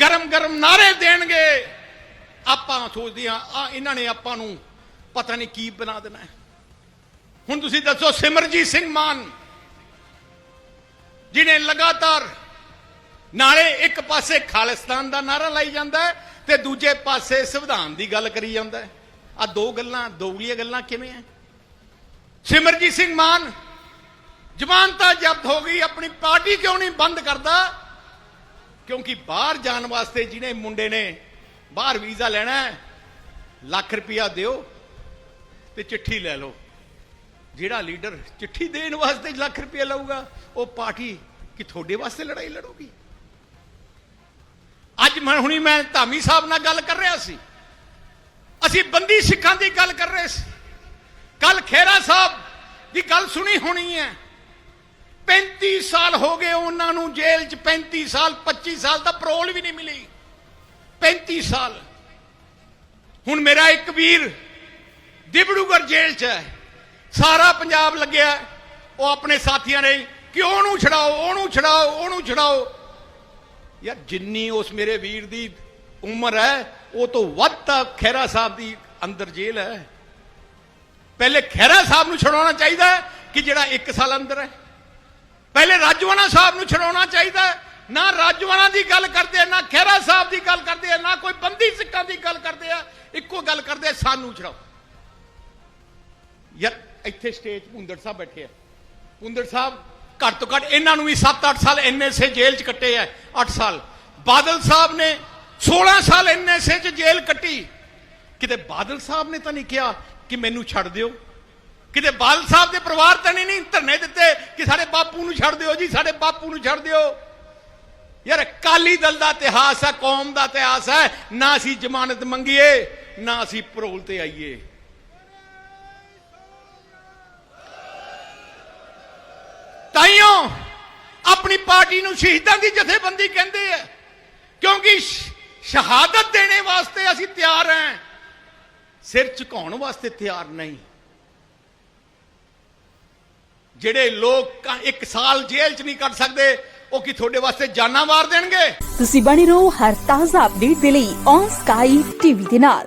ਗਰਮ ਗਰਮ ਨਾਰੇ ਦੇਣਗੇ। ਆਪਾਂ ਸੋਚਦੇ ਆ ਆ ਇਹਨਾਂ ਨੇ ਆਪਾਂ ਨੂੰ ਪਤਾ ਨਹੀਂ ਕੀ ਬਣਾ ਦੇਣਾ ਹੁਣ ਤੁਸੀਂ ਦੱਸੋ, ਸਿਮਰਜੀਤ ਸਿੰਘ ਮਾਨ, ਜਿਹਨੇ ਲਗਾਤਾਰ ਨਾਲੇ ਇੱਕ ਪਾਸੇ ਖਾਲਿਸਤਾਨ ਦਾ ਨਾਰਾ ਲਾਈ ਜਾਂਦਾ ਹੈ ਤੇ ਦੂਜੇ ਪਾਸੇ ਸੰਵਿਧਾਨ ਦੀ ਗੱਲ ਕਰੀ ਜਾਂਦਾ ਹੈ। ਆ ਦੋ ਗੱਲਾਂ ਦੋਗਲੀਆਂ ਗੱਲਾਂ ਕਿਵੇਂ ਐ ਸਿਮਰਜੀਤ ਸਿੰਘ ਮਾਨ ਜ਼ਮਾਨਤਾਂ ਜ਼ਬਤ ਹੋ ਗਈ, ਆਪਣੀ ਪਾਰਟੀ ਕਿਉਂ ਨਹੀਂ ਬੰਦ ਕਰਦਾ? ਕਿਉਂਕਿ ਬਾਹਰ ਜਾਣ ਵਾਸਤੇ ਜਿਹਨੇ ਮੁੰਡੇ ਨੇ, ਬਾਹਰ ਵੀਜ਼ਾ ਲੈਣਾ ਹੈ, ਲੱਖ ਰੁਪਇਆ ਦਿਓ ਤੇ ਚਿੱਠੀ ਲੈ ਲਓ। ਜਿਹੜਾ ਲੀਡਰ ਚਿੱਠੀ ਦੇਣ ਵਾਸਤੇ ਲੱਖ ਰੁਪਇਆ ਲਊਗਾ, ਉਹ ਪਾਰਟੀ ਕਿ ਤੁਹਾਡੇ ਵਾਸਤੇ ਲੜਾਈ ਲੜੂਗੀ? ਅੱਜ ਮੈਂ ਹੁਣੀ ਮੈਂ ਧਾਮੀ ਸਾਹਿਬ ਨਾਲ ਗੱਲ ਕਰ ਰਿਹਾ ਸੀ। ਅਸੀਂ ਬੰਦੀ ਸਿੱਖਾਂ ਦੀ ਗੱਲ ਕਰ ਰਹੇ ਸੀ। ਕੱਲ ਖੇਰਾ ਸਾਹਿਬ ਦੀ ਗੱਲ ਸੁਣੀ ਹੋਣੀ ਹੈ। 35 ਸਾਲ ਹੋ ਗਏ ਉਹਨਾਂ ਨੂੰ ਜੇਲ੍ਹ 'ਚ 35 ਸਾਲ 25 ਸਾਲ ਤਾਂ ਪਰੋਲ ਵੀ ਨਹੀਂ ਮਿਲੀ। 35 ਸਾਲ। ਹੁਣ ਮੇਰਾ ਇੱਕ ਵੀਰ ਦਿਬੜੂਗੜ ਜੇਲ੍ਹ 'ਚ ਹੈ। ਸਾਰਾ ਪੰਜਾਬ ਲੱਗਿਆ ਉਹ ਆਪਣੇ ਸਾਥੀਆਂ ਨੇ ਕਿ ਉਹਨੂੰ ਛਡਾਓ ਉਹਨੂੰ ਛਡਾਓ ਉਹਨੂੰ ਛਡਾਓ। ਯਾਰ ਜਿੰਨੀ ਉਸ ਮੇਰੇ ਵੀਰ ਦੀ ਉਮਰ ਹੈ, ਉਹ ਤੋਂ ਵੱਧ ਤਾਂ ਖਹਿਰਾ ਸਾਹਿਬ ਦੀ ਅੰਦਰ ਜੇਲ੍ਹ ਹੈ। ਪਹਿਲੇ ਖਹਿਰਾ ਸਾਹਿਬ ਨੂੰ ਛਡਾਉਣਾ ਚਾਹੀਦਾ ਕਿ ਜਿਹੜਾ 1 ਸਾਲ ਅੰਦਰ ਹੈ। ਪਹਿਲੇ ਰਾਜਵਾਨਾ ਸਾਹਿਬ ਨੂੰ ਛਡਾਉਣਾ ਚਾਹੀਦਾ ਹੈ। ਨਾ ਰਾਜਵਾਨਾ ਦੀ ਗੱਲ ਕਰਦੇ ਨਾ ਖਹਿਰਾ ਸਾਹਿਬ ਦੀ ਗੱਲ ਕਰਦੇ ਆ, ਨਾ ਕੋਈ ਬੰਦੀ ਸਿੱਖਾਂ ਦੀ ਗੱਲ ਕਰਦੇ ਆ। ਇੱਕੋ ਗੱਲ ਕਰਦੇ ਸਾਨੂੰ ਛਡਾਓ। ਯਾਰ, ਇੱਥੇ ਸਟੇਜ ਪੁੰਦੜ ਸਾਹਿਬ ਬੈਠੇ ਆ। ਪੁੰਦੜ ਸਾਹਿਬ, ਘੱਟ ਤੋਂ ਘੱਟ ਇਹਨਾਂ ਨੂੰ ਵੀ 7-8 ਸਾਲ ਐਨਐਸਏ ਜੇਲ੍ਹ 'ਚ ਕੱਟੇ ਆ 8 ਸਾਲ। ਬਾਦਲ ਸਾਹਿਬ ਨੇ 16 ਸਾਲ ਐਨਐਸਏ 'ਚ ਜੇਲ੍ਹ ਕੱਟੀ। ਕਿਤੇ ਬਾਦਲ ਸਾਹਿਬ ਨੇ ਤਾਂ ਨਹੀਂ ਕਿਹਾ ਕਿ ਮੈਨੂੰ ਛੱਡ ਦਿਓ? ਕਿਤੇ ਬਾਲ ਸਾਹਿਬ ਦੇ ਪਰਿਵਾਰ ਤਾਂ ਨਹੀਂ ਨਹੀਂ ਧਰਨੇ ਦਿੱਤੇ ਕਿ ਸਾਡੇ ਬਾਪੂ ਨੂੰ ਛੱਡ ਦਿਓ ਜੀ, ਸਾਡੇ ਬਾਪੂ ਨੂੰ ਛੱਡ ਦਿਓ। ਯਾਰ, ਅਕਾਲੀ ਦਲ ਦਾ ਇਤਿਹਾਸ ਹੈ, ਕੌਮ ਦਾ ਇਤਿਹਾਸ ਹੈ, ਨਾ ਅਸੀਂ ਜ਼ਮਾਨਤ ਮੰਗੀਏ, ਨਾ ਅਸੀਂ ਪਰੋਲ ਤੇ ਆਈਏ। ਤਾਈਓ, ਆਪਣੀ ਪਾਰਟੀ ਨੂੰ ਸ਼ਹੀਦਾਂ ਦੀ ਜਥੇਬੰਦੀ ਕਹਿੰਦੇ ਆ, ਕਿਉਂਕਿ ਸ਼ਹਾਦਤ ਦੇਣੇ ਵਾਸਤੇ ਅਸੀਂ ਤਿਆਰ ਹਾਂ। ਸਿਰ ਝੁਕਾਉਣ ਵਾਸਤੇ ਤਿਆਰ ਨਹੀਂ। ਜਿਹੜੇ ਲੋਕ ਇੱਕ ਸਾਲ ਜੇਲ੍ਹ 'ਚ ਨਹੀਂ ਕੱਟ ਸਕਦੇ, ਉਹ ਕੀ ਤੁਹਾਡੇ ਵਾਸਤੇ ਜਾਨਾਂ ਮਾਰ ਦੇਣਗੇ? ਤੁਸੀਂ ਬਣੇ ਰਹੋ ਹਰ ਤਾਜ਼ਾ ਅਪਡੇਟ ਦੇ ਲਈ ਔਨ ਸਕਾਈ ਟੀਵੀ ਦੇ ਨਾਲ।